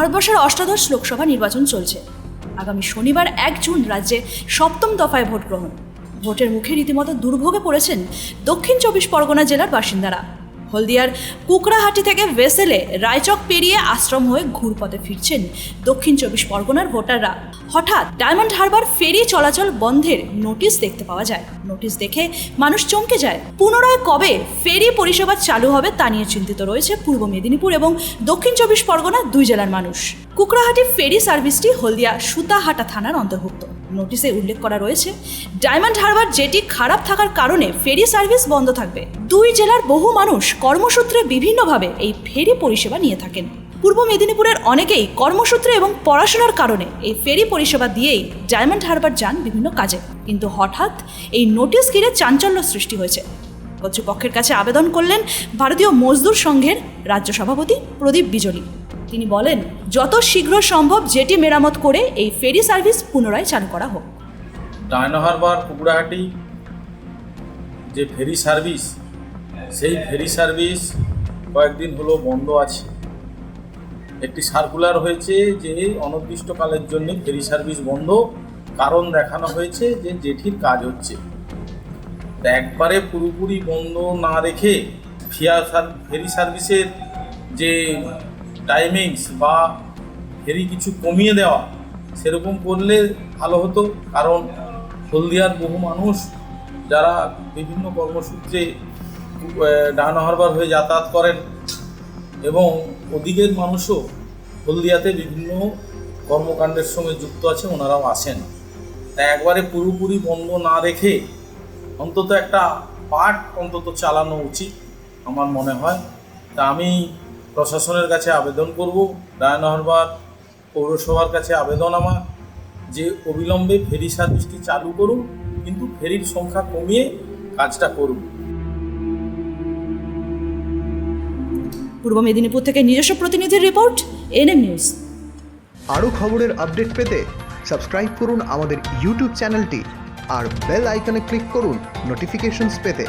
ভারতবর্ষের অষ্টাদশ লোকসভা নির্বাচন চলছে। আগামী শনিবার এক জুন রাজ্যে সপ্তম দফায় ভোট গ্রহণ ভোটের মুখে রীতিমতো দুর্ভোগে পড়েছেন দক্ষিণ চব্বিশ পরগনা জেলার বাসিন্দারা। হলদিয়ার কুকড়াহাটি থেকে ভেসেলে রায়চক পেরিয়ে আশ্রম হয়ে ঘুরপথে ফিরছেন দক্ষিণ চব্বিশ পরগনার ভোটাররা। হঠাৎ ডায়মন্ড হারবার ফেরি চলাচল বন্ধের নোটিশ দেখতে পাওয়া যায়। নোটিশ দেখে মানুষ চমকে যায়। পুনরায় কবে ফেরি পরিষেবা চালু হবে তা নিয়ে চিন্তিত রয়েছে পূর্ব মেদিনীপুর এবং দক্ষিণ চব্বিশ পরগনা দুই জেলার মানুষ। কুকড়াহাটি ফেরি সার্ভিসটি হলদিয়া সুতাহাটা থানার অন্তর্ভুক্ত। নোটিশে উল্লেখ করা রয়েছে ডায়মন্ড হারবার যেটি খারাপ থাকার কারণে ফেরি সার্ভিস বন্ধ থাকবে। দুই জেলার বহু মানুষ কর্মসূত্রে বিভিন্নভাবে এই ফেরি পরিষেবা নিয়ে থাকেন। পূর্ব মেদিনীপুরের অনেকেই কর্মসূত্রে এবং পড়াশোনার কারণে এই ফেরি পরিষেবা দিয়েই ডায়মন্ড হারবার যান বিভিন্ন কাজে। কিন্তু হঠাৎ এই নোটিশ ঘিরে চাঞ্চল্য সৃষ্টি হয়েছে। কর্তৃপক্ষের কাছে আবেদন করলেন ভারতীয় মজদুর সংঘের রাজ্য সভাপতি প্রদীপ বিজলি। তিনি বলেন, যত শীঘ্র সম্ভব যেটি মেরামত করে এই ফেরি সার্ভিস পুনরায় চালু করা হোক। ডায়নো হারবার কুকুরাহাটি যে ফেরি সার্ভিস, সেই ফেরি সার্ভিস কয়েকদিন হলো বন্ধ আছে। একটি সার্কুলার হয়েছে যে অনির্দিষ্টকালের জন্য ফেরি সার্ভিস বন্ধ। কারণ দেখানো হয়েছে যে জেঠির কাজ হচ্ছে। একবারে পুরোপুরি বন্ধ না রেখে ফিয়া ফেরি সার্ভিসের যে টাইমিংস বা ফেরি কিছু কমিয়ে দেওয়া, সেরকম করলে ভালো হতো। কারণ হলদিয়ার বহু মানুষ যারা বিভিন্ন কর্মসূত্রে ডায়নো হারবার হয়ে যাতায়াত করেন এবং ওদিকের মানুষও হলদিয়াতে বিভিন্ন কর্মকাণ্ডের সঙ্গে যুক্ত আছে ওনারাও আসেন। তা একবারে পুরোপুরি বন্ধ না রেখে অন্তত একটা পার্ট অন্তত চালানো উচিত, আমার মনে হয়। তা আমি প্রশাসনের কাছে আবেদন করব ডায়নো হারবার পৌরসভার কাছে আবেদন আমার যে অবিলম্বে ফেরি সার্ভিসটি চালু করুন কিন্তু ফেরির সংখ্যা কমিয়ে কাজটা করুন। পূর্ব মেদিনীপুর থেকে নিজস্ব প্রতিনিধির রিপোর্ট এনএম নিউজ। আরও খবরের আপডেট পেতে সাবস্ক্রাইব করুন আমাদের ইউটিউব চ্যানেলটি আর বেল আইকনে ক্লিক করুন নোটিফিকেশনস পেতে।